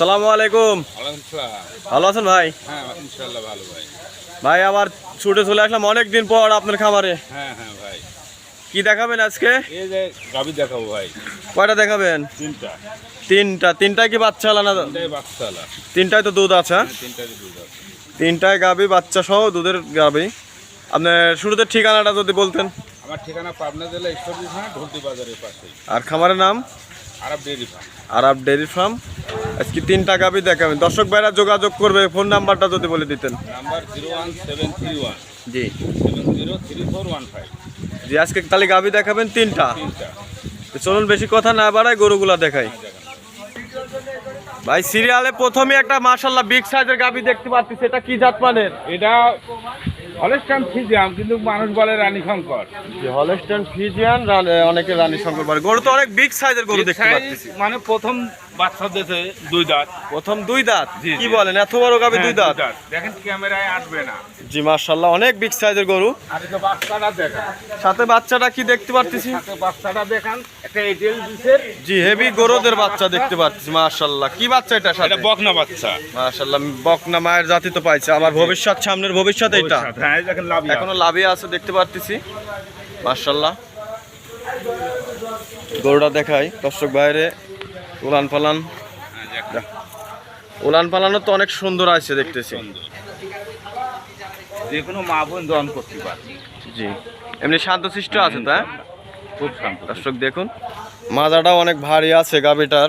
আসসালামু আলাইকুম। ভালো আছেন ভাই? হ্যাঁ ভাই। আবার ছুটে চলে আসলাম অনেক দিন পর আপনার খামারে। হ্যাঁ হ্যাঁ ভাই। কি দেখাবেন আজকে? দেখাবো ভাই। কয়টা দেখাবেন? তিনটা। তিনটা। তিনটায় কি বাচ্চা আলা না তিনটায় তো দুধ আছে হ্যাঁ? তিনটারই দুধ আছে। তিনটায় গাবি বাচ্চা সহ দুধের গাবি আপনার শুরুতে ঠিকানাটা যদি বলতেন। আমার ঠিকানা পাবনা জেলা ঈশ্বরদী থানা ঢুলতি বাজারের পাশে আর খামারের নাম? Arab dairy farm. Arab dairy farm. আজকে তিনটা গাবি দেখাবেন। দর্শক ভাইরা যোগাযোগ করবে ফোন নাম্বারটা যদি বলে দিতেন। Number zero one seven three one. জি। Seven zero three four one five. জি আজকে তাহলে গাবি দেখাবেন তিনটা। চলুন বেশি কথা না বাড়ায় গরুগুলা দেখাই। ভাই সিরিয়ালে প্রথমে একটা মাশাল্লাহ বিগ সাইজের গাবি দেখতে পাচ্ছি সেটা কি জাত মানের? এটা হলেস্টাম ফিজিয়াম কিন্তু মানুষ বলে রানী শঙ্কর। হলস্টেন ফিজিয়ান অনেকে রানী শঙ্কর বলে। গরু তো অনেক বিগ সাইজের গরু দেখতে পাচ্ছি। মানে প্রথম বাচ্চা দুই দাঁত। প্রথম দুই দাঁত? জি, কি বলেন এত বড় গাবি দুই হ্যাঁ, দাঁত। দেখেন ক্যামেরায় আসবে না। জি অনেক বিগ সাইজের গরু। আর এটা বাচ্চাটা দেখান। সাথে বাচ্চাটা কি দেখতে পাচ্ছি সাথে বাচ্চাটা দেখান একটা এটেল দিছের জি হেভি গরুদের বাচ্চা দেখতে পাচ্ছি মাশাল্লাহ কি বাচ্চা এটা সাথে? এটা বকনা বাচ্চা। মাশাল্লাহ বকনা মায়ের জাতি তো পাইছে আমার ভবিষ্যৎ সামনের ভবিষ্যৎ এটা। হ্যাঁ দেখেন লাভ এখনও লাভে আছে দেখতে পারতেছি মার্শাল্লাহ গরুটা দেখাই দর্শক বাইরে উলান পালান। উলান পালানো তো অনেক সুন্দর আছে দেখতেছি। যে কোনো মা বোন দহন করতে পারে। জি। এমনি শান্তশিষ্ট আছে তা খুব শান্ত। দর্শক দেখুন মাজাটাও অনেক ভারী আছে গাবিটার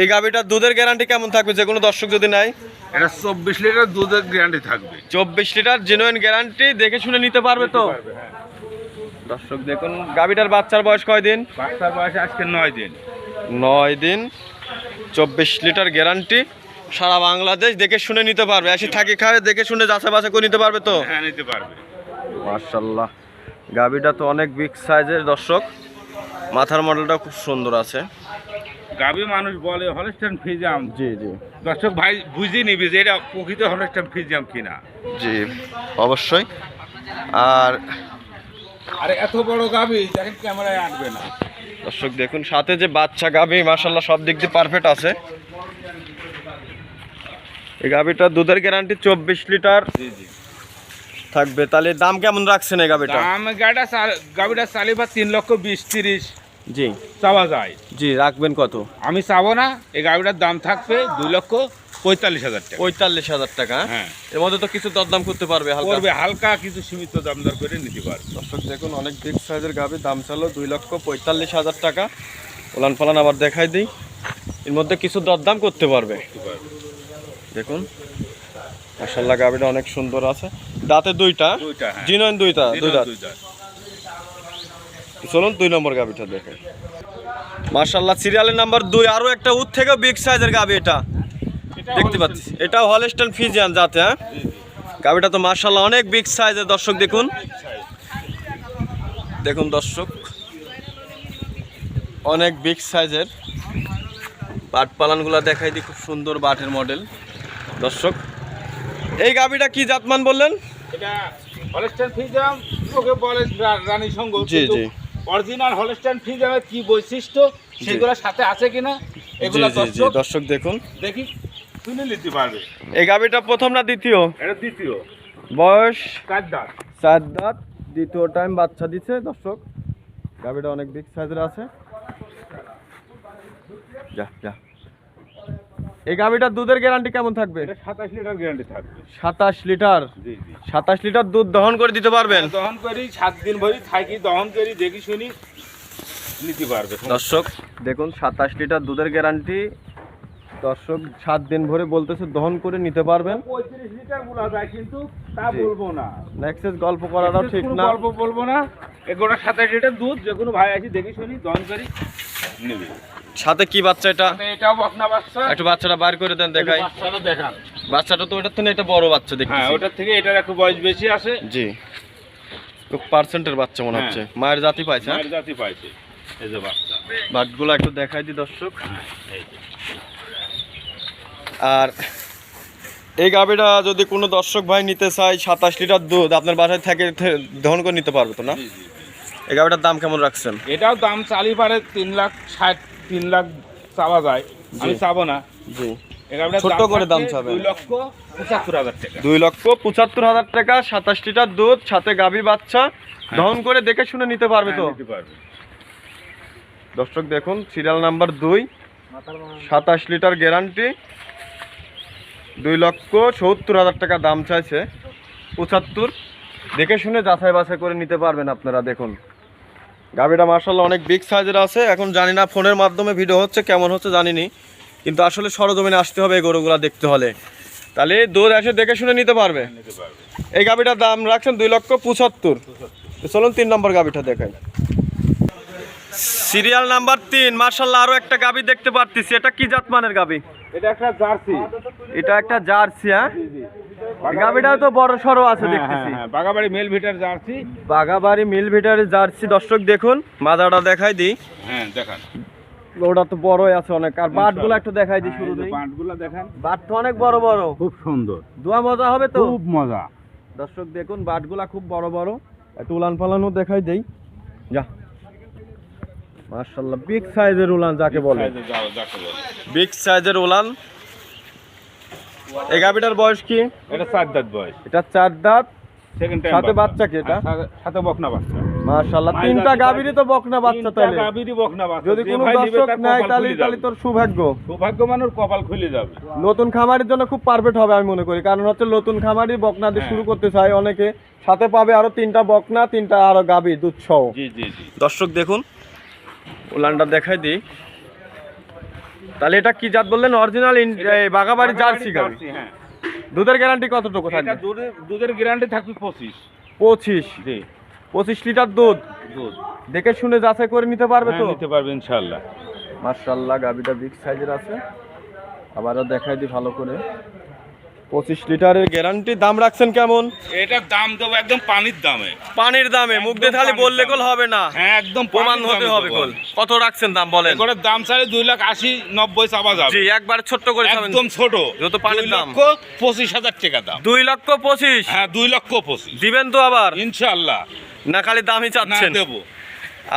এই গাবিটার দুধের গ্যারান্টি কেমন থাকবে? যে কোনো দর্শক যদি নাই এটা চব্বিশ লিটার দুধের গ্যারান্টি থাকবে। চব্বিশ লিটার জেনুইন গ্যারান্টি দেখে শুনে নিতে পারবে তো? হ্যাঁ। দর্শক দেখুন গাবিটার বাচ্চার বয়স কয়দিন বাচ্চার বয়স আজকে নয় দিন। নয় দিন চব্বিশ লিটার গ্যারান্টি। সারা বাংলাদেশ দেখে শুনে নিতে পারবে। এসে থাকি খায় দেখে শুনে যাচা বাছাই করে নিতে পারবে তো? হ্যাঁ নিতে পারবে। মার্শাল্লাহ গাবিটা তো অনেক বিগ সাইজের দর্শক। মাথার মডেলটা খুব সুন্দর আছে। গাবি মানুষ বলে হলস্টান ফিজাম জি জি। দর্শক ভাই বুঝি নিবি যে এটা প্রকৃত হলস্টান ফিজাম কিনা। জি অবশ্যই। আর আর এত বড় গাবি দেখেন ক্যামেরায় আসবে না। দর্শক দেখুন সাথে যে বাচ্চা গাবি মার্শাল্লাহ সব দিক দিয়ে পারফেক্ট আছে। এই গাবিটা দুধের গ্যারান্টি চব্বিশ লিটার জি জি। থাকবে। তাহলে দাম কেমন রাখছেন এই গাবিটা? দাম গাড়িটা গাবিটা চালিয়ে তিন লক্ষ বিশ তিরিশ। জি। চাওয়া যায়। জি রাখবেন কত? আমি চাবো না এই গাড়িটার দাম থাকবে দুই লক্ষ পঁয়তাল্লিশ হাজার টাকা। পঁয়তাল্লিশ হাজার টাকা হ্যাঁ? এর মধ্যে তো কিছু দরদাম করতে পারবে হালকা? করবে হালকা কিছু সীমিত দাম দর করে নিতে পারবে। দর্শক দেখুন অনেক বিগ সাইজের গাভি দাম চালো দুই লক্ষ পঁয়তাল্লিশ হাজার টাকা। ওলান ফালান আবার দেখাই দিই। এর মধ্যে কিছু দরদাম করতে পারবে। দেখুন মাসাল্লাহ গাভিটা অনেক সুন্দর আছে। দাঁতে দুইটা হ্যাঁ। জিনয়ন দুইটা দুইটা। চলুন দুই নম্বর গাভিটা দেখে। মার্শাল্লাহ সিরিয়ালের নাম্বার দুই আরও একটা উত থেকে বিগ সাইজের গাভি এটা। দেখতে পাচ্ছি। এটাও হলস্টেন ফিজিয়ান যাতে হ্যাঁ। গাভিটা তো মার্শাল্লাহ অনেক বিগ সাইজের দর্শক দেখুন। দেখুন দর্শক অনেক বিগ সাইজের বাট পালানগুলো দেখাই দিই খুব সুন্দর বাটের মডেল দর্শক এই গাভিটা কি জাতমান বললেন? এটা ফিজাম ওকে বলে রানী জি, জি। অরিজিনাল হলস্টাইন কি বৈশিষ্ট্য? সেগুলোর সাথে আছে কিনা? এগুলো দর্শক দেখুন। দেখি। শুনে নিতে পারবে। এই গাভিটা প্রথম না দ্বিতীয়? এটা দ্বিতীয়। বয়স? কাজদার চার দাঁত দ্বিতীয় টাইম বাচ্চা দিচ্ছে দর্শক। গাভিটা অনেক বিগ সাইজের আছে। যা যা। এই গাভিটার দুধের গ্যারান্টি কেমন থাকবে? এটা সাতাশ লিটার গ্যারান্টি থাকবে। সাতাশ লিটার? সাতাশ লিটার দুধ দহন করে দিতে পারবেন? দহন করি সাত দিন ভরি থাকি দহন করি দেখি শুনি নিতে পারবে। দর্শক দেখুন সাতাশ লিটার দুধের গ্যারান্টি দর্শক সাত দিন ভরে বলতেছে দহন করে নিতে পারবেন। পঁয়ত্রিশ লিটার বলা যায় কিন্তু তা বলব না। নেক্সট গল্প করাটাও ঠিক না। গল্প বলব না। এগুলো সাতাশ লিটার দুধ যে কোনো ভাই আছে দেখি শুনি দহন করি নিবি। সাথে কি বাচ্চা এটা? এটাও বকনা বাচ্চা। একটু বাচ্চাটা বার করে দেন দেখাই। বাচ্চাটা দেখান। বাচ্চাটা তো ওটার থেকে একটা বড় বাচ্চা দেখি হ্যাঁ ওটার থেকে এটার একটু বয়স বেশি আছে। জি। খুব পার্সেন্টের বাচ্চা মনে হ্যাঁ। হচ্ছে। মায়ের জাতি পাইছে হ্যাঁ? মায়ের জাতি পাইছে। এই যে বাচ্চা। বাটগুলো একটু দেখাই দিই দর্শক। হ্যাঁ, এই যে। আর এই গাভিটা যদি কোনো দর্শক ভাই নিতে চায় সাতাশ লিটার দুধ আপনার বাসায় থেকে দহন করে নিতে পারবে তো না। এই গাভিটার দাম কেমন রাখছেন? এটাও দাম চালি পারে তিন লাখ ষাট তিন লাখ চাওয়া যায়। আমি চাবো না। জি। ছোট্ট করে দাম চাবে। দুই লক্ষ পঁচাত্তর হাজার টাকা। সাতাশ লিটার দুধ সাথে গাভী বাচ্চা। দহন করে দেখে শুনে নিতে পারবে তো? হ্যাঁ, পারবে। দর্শক দেখুন সিরিয়াল নাম্বার দুই সাতাশ লিটার গ্যারান্টি দুই লক্ষ সত্তর হাজার টাকা দাম চাইছে। পঁচাত্তর। দেখে শুনে যাচাই বাছাই করে নিতে পারবেন আপনারা, দেখুন। গাভিটা মার্শাল্লাহ অনেক বিগ সাইজের আছে। এখন জানি না ফোনের মাধ্যমে ভিডিও হচ্ছে, কেমন হচ্ছে জানিনি। কিন্তু আসলে সরজমিনে আসতে হবে এই গরুগুলা দেখতে হলে। তাহলে দুধ এসে দেখে শুনে নিতে পারবে। এই গাভিটার দাম রাখছেন দুই লক্ষ পঁচাত্তর। চলুন তিন নম্বর গাভিটা দেখাই। সিরিয়াল নাম্বার তিন মার্শাল্লাহ আরও একটা গাবি দেখতে পারতেছি। এটা কি জাতমানের গাভি এটা একটা জার্সি। এটা একটা জার্সি হ্যাঁ? তো বড় সড়ো আছে হ্যাঁ, দেখতেছি। হ্যাঁ, হ্যাঁ, বাগাবাড়ি মেল ভিটার জার্সি। বাগাবাড়ি মিল ভিটারের জার্সি। দর্শক দেখুন মাজাটা দেখাই দিই। হ্যাঁ দেখান। ওটা তো বড়ই আছে অনেক। আর বাটগুলো একটু দেখাই দিই শুরুতেই। পাঁটগুলো দেখান। বাট তো অনেক বড় বড়। খুব সুন্দর। দোয়া মজা হবে তো? খুব মজা। দর্শক দেখুন বাটগুলা খুব বড় বড়। একটু উলান পালানও দেখাই দেই। যা। মার্শাল্লাহ বিগ সাইজের উলান যাকে বলে। বিগ সাইজের উলান। এই গাভিটার বয়স কি? এটা চার দাঁত বয়স। এটা চার দাঁত। সাথে বাচ্চা। কি এটা? সাথে বকনা বাচ্চা। তিনটা দাঁত গাভিরই তো বকনা বাচ্চা তিনটা তাইলে গাভীরই বকনা বাচ্চা। যদি কোনো দর্শক নেয় তাহলে তাহলে তোর সৌভাগ্য। সৌভাগ্য মানুষ কপাল খুলে যাবে। নতুন খামারের জন্য খুব পারফেক্ট হবে আমি মনে করি। কারণ হচ্ছে নতুন খামারই বকনা দিয়ে হ্যাঁ। শুরু করতে চায় অনেকে। সাথে পাবে আরও তিনটা বকনা তিনটা আরও গাভি দুধ সহ জি জি জি। দর্শক দেখুন উলানটা দেখাই দিই। তাহলে এটা কি জাত বললেন? অরিজিনাল বাগাবাড়ি জার্সি গাভি হ্যাঁ। দুধের গ্যারান্টি কতটুকু থাকবে? দুধের গ্যারান্টি থাকবে পঁচিশ। পঁচিশ? জি। পঁচিশ লিটার দুধ? দুধ। দেখে শুনে যাচাই করে নিতে পারবে তো? হ্যাঁ, নিতে পারবে ইনশাল্লাহ মার্শাল্লাহ গাভিটা বিগ সাইজের আছে। আবারও দেখাই দিই ভালো করে। পঁচিশ লিটারের গ্যারান্টি দাম রাখছেন কেমন? এটার দাম দেবো একদম পানির দামে। পানির দামে মুখ দিয়ে খালি বললে। কল হবে না। হ্যাঁ একদম প্রমাণ হতে হবে কল কত রাখছেন দাম বলেন? এগুলোর দাম চাইলে দুই লাখ আশি নব্বই চাপা যাবে। জি একবার ছোট্ট করে একদম ছোট। যত পানির দাম। পঁচিশ হাজার টাকা দাম। দুই লক্ষ পঁচিশ? হ্যাঁ দুই লক্ষ পঁচিশ। দিবেন তো আবার। ইনশাল্লাহ না খালি দামই চাচ্ছেন। দেবো।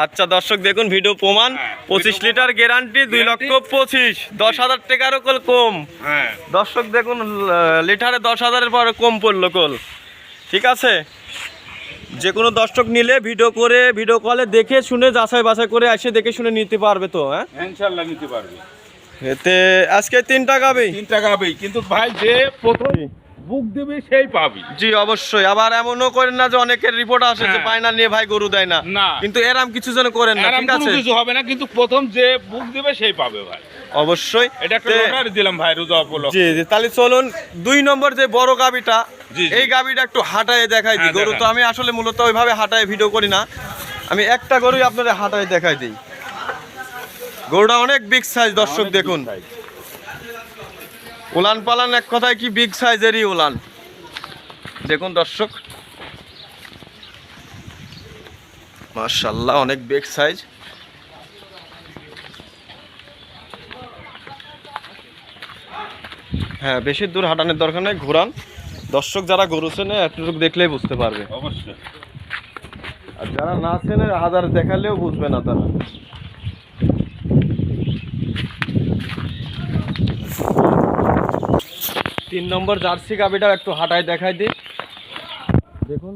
আচ্ছা দর্শক দেখুন ভিডিও প্রমাণ। হ্যাঁ, পঁচিশ লিটার গ্যারান্টি দুই লক্ষ পঁচিশ। দশ হাজার টাকারও কল কম। হ্যাঁ। দর্শক দেখুন লিটারে দশ হাজারের পরে কম পড়ল কল। ঠিক আছে? যে কোনো দর্শক নিলে ভিডিও করে ভিডিও কলে দেখে শুনে যাচাই বাছাই করে এসে দেখে শুনে নিতে পারবে তো হ্যাঁ? ইনশাল্লাহ নিতে পারবে। এতে আজকে তিন টাকাবেই তিন টাকা হবেই কিন্তু ভাই যে প্রথম। বুক দেবে সেই পাবি। জি অবশ্যই। আবার এমনও করেন না যে অনেকের রিপোর্ট আসে যে হ্যাঁ। পায় না নিয়ে ভাই গরু দেয় না। না। কিন্তু এরাম কিছু যেন করেন না ঠিক আছে? কিছু হবে না কিন্তু প্রথম যে বুক দেবে সেই পাবে ভাই। অবশ্যই। এটা একটা তে- দিলাম ভাই রোজা উপলক্ষে। জি জি। তাহলে চলুন দুই নম্বর যে বড় গাবিটা। এই গাবিটা একটু হাঁটায় দেখাই দিই। হ্যাঁ, গরু তো আমি আসলে মূলত ওইভাবে হাঁটায় ভিডিও করি না। আমি একটা গরুই আপনাদের হাঁটায় দেখাই দিই। গরুটা অনেক বিগ সাইজ দর্শক দেখুন। size। উলান পালান এক কথায় কি বিগ সাইজেরই উলান? দেখুন দর্শক। মার্শাল্লাহ অনেক বিগ সাইজ হ্যাঁ বেশি দূর হাঁটানোর দরকার নেই ঘোরান। দর্শক যারা গরু চেনে একটু দেখলেই বুঝতে পারবে। অবশ্যই। আর যারা না চেনে হাজার দেখালেও বুঝবে না তারা। তিন নম্বর জার্সি গাবিটা একটু হাঁটায় দেখাই দিই। দেখুন।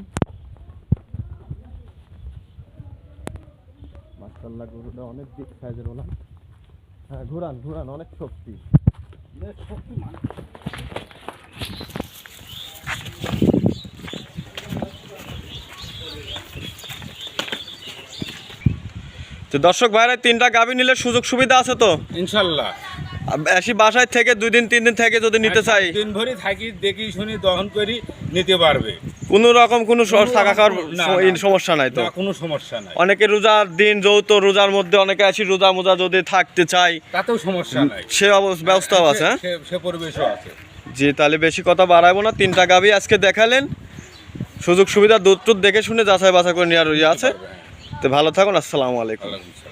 মাসাল্লাহ গরুটা অনেক দিক সাইজের ওলা হ্যাঁ ঘুরান ঘুরান অনেক শক্তি। তো দর্শক ভাইরা তিনটা গাবি নিলে সুযোগ সুবিধা আছে তো? ইনশাল্লাহ বেশি বাসায় থেকে দুই দিন তিন দিন থেকে যদি নিতে চাই। দিন ভরি থাকি দেখি শুনি দহন করি নিতে পারবে। কোনো রকম কোনো থাকা খাওয়ার। সমস্যা নাই তো। কোনো সমস্যা নাই। অনেকে রোজার দিন যৌথ রোজার মধ্যে অনেকে আসি রোজা মোজা যদি থাকতে চাই। তাতেও সমস্যা নাই। সে ব্যবস্থাও আছে হ্যাঁ? সে- পরিবেশও আছে। জি তাহলে বেশি কথা বাড়াবো না। তিনটা গাবি আজকে দেখালেন। সুযোগ সুবিধা দুধ টুধ দেখে শুনে যাচাই বাছাই করে নেওয়ার ইয়ে আছে। তো ভালো থাকুন আসসালামু আলাইকুম।